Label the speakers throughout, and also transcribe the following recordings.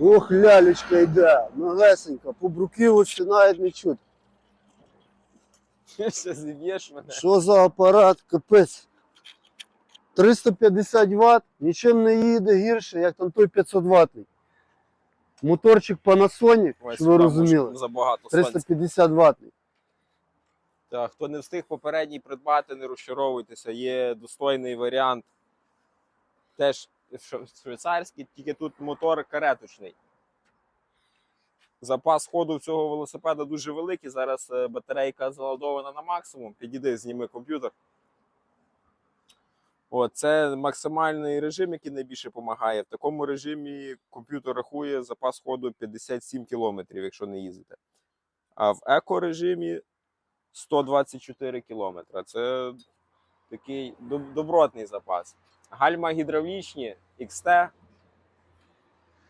Speaker 1: Ох, лялечка йде, малесенька, по бруківочці навіть не чути.
Speaker 2: Ще зіб'єш мене.
Speaker 1: Що за апарат? Капець. 350 Вт, нічим не їде гірше, як там той 500 ватний. Моторчик Panasonic,
Speaker 2: Ось
Speaker 1: щоб ви
Speaker 2: сюди
Speaker 1: розуміли.
Speaker 2: може Забагато сонця.
Speaker 1: 350 ватний.
Speaker 2: Так, хто не встиг попередній придбати, не розчаровуйтеся, є достойний варіант. Теж швейцарський, тільки тут мотор кареточний. Запас ходу цього велосипеда дуже великий. Зараз е, батарейка заладована на максимум. Підійди, зніми комп'ютер. О, це максимальний режим, який найбільше допомагає. В такому режимі комп'ютер рахує запас ходу 57 км, якщо не їздите. А в еко-режимі 124 кілометри. Це такий добротний запас. Гальма гідравлічні XT.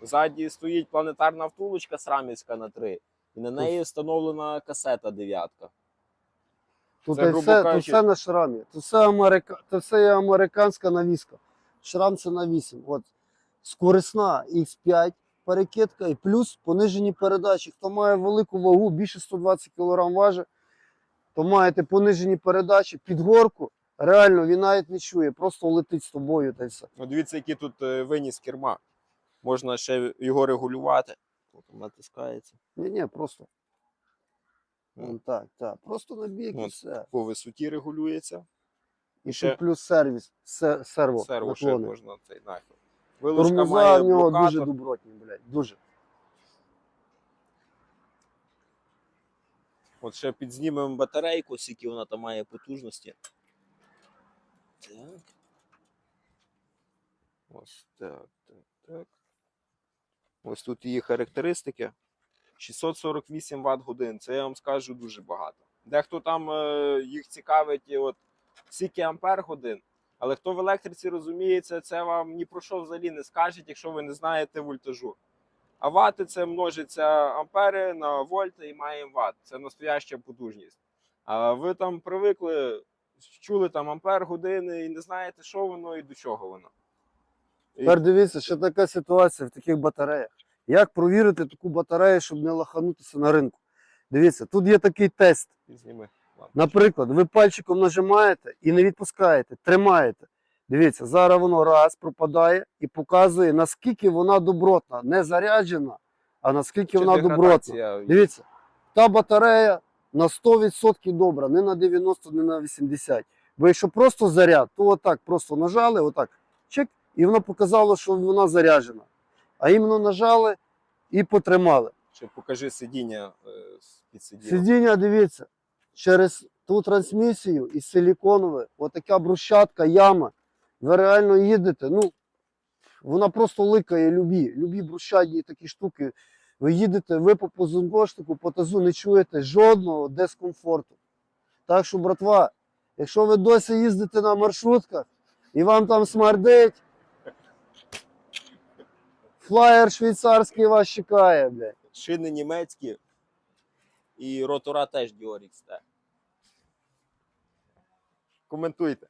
Speaker 2: Ззаді стоїть планетарна втулочка срамівська на 3. І на неї встановлена касета дев'ятка.
Speaker 1: Тут,
Speaker 2: Це,
Speaker 1: все, тут
Speaker 2: кажучи-
Speaker 1: все на шрамі. Тут все, америка... Тут все є американська навіска. Шрам це на 8. От. Скорисна X5 перекидка і плюс понижені передачі. Хто має велику вагу, більше 120 кг важить, то маєте понижені передачі під горку. Реально він навіть не чує, просто летить з тобою та й все.
Speaker 2: Ну, дивіться, який тут е, виніс керма. Можна ще його регулювати. От натискається.
Speaker 1: Ні, ні, просто.
Speaker 2: Ну.
Speaker 1: Вон так, так. Просто на бік і все.
Speaker 2: По висоті регулюється.
Speaker 1: І
Speaker 2: ще-
Speaker 1: ще плюс сервіс, се- серво,
Speaker 2: Серво ще можна цей нахил. Вилучка має
Speaker 1: в нього
Speaker 2: блокатор.
Speaker 1: дуже добротні, блядь, дуже.
Speaker 2: От ще підзнімемо батарейку, скільки вона там має потужності. Так. Ось так, так, так. Ось тут її характеристики. 648 Вт годин. Це я вам скажу дуже багато. Дехто там е, їх цікавить, і от скільки ампер годин. Але хто в електриці розуміється, це вам ні про що взагалі не скажуть, якщо ви не знаєте вольтажу. А вати це множиться ампери на вольти і маємо ват. Це настояща потужність. А ви там привикли, чули там ампер години і не знаєте, що воно і до чого воно.
Speaker 1: Тепер дивіться, що така ситуація в таких батареях. Як провірити таку батарею, щоб не лаханутися на ринку? Дивіться, тут є такий тест.
Speaker 2: Зніми.
Speaker 1: Наприклад, ви пальчиком нажимаєте і не відпускаєте, тримаєте. Дивіться, зараз воно раз пропадає і показує, наскільки вона добротна. Не заряджена, а наскільки
Speaker 2: Чи
Speaker 1: вона добротна.
Speaker 2: деградація?
Speaker 1: Дивіться, та батарея на 100% добра, не на 90, не на 80. Бо якщо просто заряд, то отак просто нажали, отак, чек, і воно показало, що вона заряджена. А іменно нажали і потримали.
Speaker 2: Ще покажи сидіння е, під сидінням.
Speaker 1: Сидіння, дивіться, через ту трансмісію і силіконове, отака брусчатка, яма. Ви реально їдете, ну, вона просто ликає любі, любі брусчатні такі штуки. Ви їдете, ви по позвоночнику, по тазу не чуєте жодного дискомфорту. Так що, братва, якщо ви досі їздите на маршрутках і вам там смердить, флаєр швейцарський вас чекає, блядь.
Speaker 2: Шини німецькі і ротора теж XT. Коментуйте.